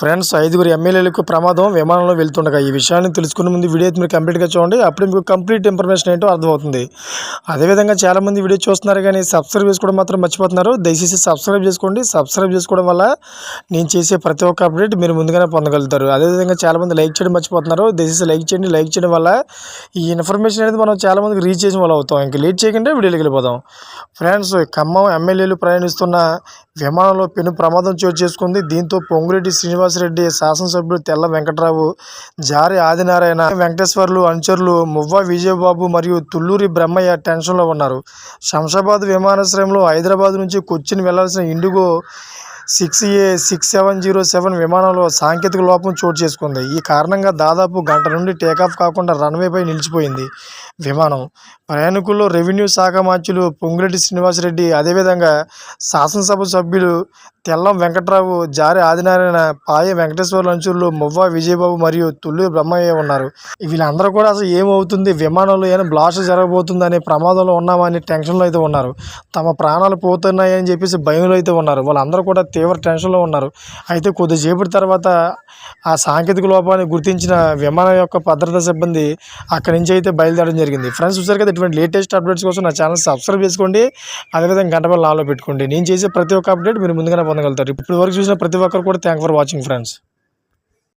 Friends ఐదుగురు ఎమ్మెల్యేలకు ప్రమాదం. విమానంలో వెళ్తుండగా ఈ విషయాన్ని తెలుసుకునే ముందు వీడియో అయితే మీరు కంప్లీట్గా చూడండి. అప్పుడు మీకు కంప్లీట్ ఇన్ఫర్మేషన్ ఏంటో అర్థమవుతుంది. అదేవిధంగా చాలామంది వీడియో చూస్తున్నారు కానీ సబ్స్క్రైబ్ చేసుకోవడం మాత్రం మర్చిపోతున్నారు. దయచేసి సబ్స్క్రైబ్ చేసుకోండి. సబ్స్క్రైబ్ చేసుకోవడం వల్ల నేను చేసే ప్రతి ఒక్క అప్డేట్ మీరు ముందుగానే పొందగలుగుతారు. అదేవిధంగా చాలామంది లైక్ చేయడం మర్చిపోతున్నారు. దయచేసి లైక్ చేయండి. లైక్ చేయడం వల్ల ఈ ఇన్ఫర్మేషన్ అనేది మనం చాలామందికి రీచ్ చేసిన వల్ల అవుతాం. ఇంకా లేట్ చేయకుండా వీడియోకి వెళ్ళిపోదాం. ఫ్రెండ్స్ ఖమ్మం ఎమ్మెల్యేలు ప్రయాణిస్తున్న విమానంలో పెను ప్రమాదం చోటు చేసుకుంది. దీంతో పొంగురెడ్డి శ్రీనివాసరెడ్డి శాసనసభ్యుడు తెల్ల వెంకట్రావు జారి ఆదినారాయణ వెంకటేశ్వర్లు అనుచరులు మువ్వ విజయబాబు మరియు తుల్లూరి బ్రహ్మయ్య టెన్షన్లో ఉన్నారు. శంషాబాద్ విమానాశ్రయంలో హైదరాబాద్ నుంచి కొచ్చిన్ వెళ్ళాల్సిన IndiGo six A six seven zero seven విమానంలో సాంకేతిక లోపం చోటు చేసుకుంది. ఈ కారణంగా దాదాపు గంట నుండి టేకాఫ్ కాకుండా రన్వేపై నిలిచిపోయింది. విమానం. ప్రయాణికుల్లో రెవెన్యూ శాఖ మంత్రులు పొంగిరెడ్డి శ్రీనివాసరెడ్డి అదేవిధంగా శాసనసభ సభ్యులు తెల్లం వెంకట్రావు జారి ఆదినారాయణ పాయ వెంకటేశ్వర లంచూర్లు మువ్వా విజయబాబు మరియు తుల్లి బ్రహ్మయ్య ఉన్నారు. వీళ్ళందరూ కూడా అసలు ఏమవుతుంది? విమానంలో ఏమైనా బ్లాస్ట్ జరగబోతుందనే ప్రమాదంలో ఉన్నామని టెన్షన్లో అయితే ఉన్నారు. తమ ప్రాణాలు పోతున్నాయని చెప్పేసి భయంలో అయితే ఉన్నారు. వాళ్ళందరూ కూడా తీవ్ర టెన్షన్లో ఉన్నారు. అయితే కొద్దిసేపటి తర్వాత ఆ సాంకేతిక లోపాన్ని గుర్తించిన విమానం యొక్క భద్రతా సిబ్బంది అక్కడి నుంచి అయితే బయలుదేరడం జరిగింది. జరిగింది. ఫ్రెండ్స్ చూసారు కదా ఇటువంటి లేటెస్ట్ అప్డేట్స్ కోసం నా ఛానల్ సబ్స్క్రైబ్ చేసుకోండి. అదేవిధంగా గంట లాలో ఆన్లో పెట్టుకోండి. నేను చేసే ప్రతి ఒక్క అప్డేట్ మీరు ముందుగానే పొందగలుగుతారు. ఇప్పటి వరకు చూసిన ప్రతి ఒక్కరు కూడా థ్యాంక్ ఫర్ వాచింగ్ ఫ్రెండ్స్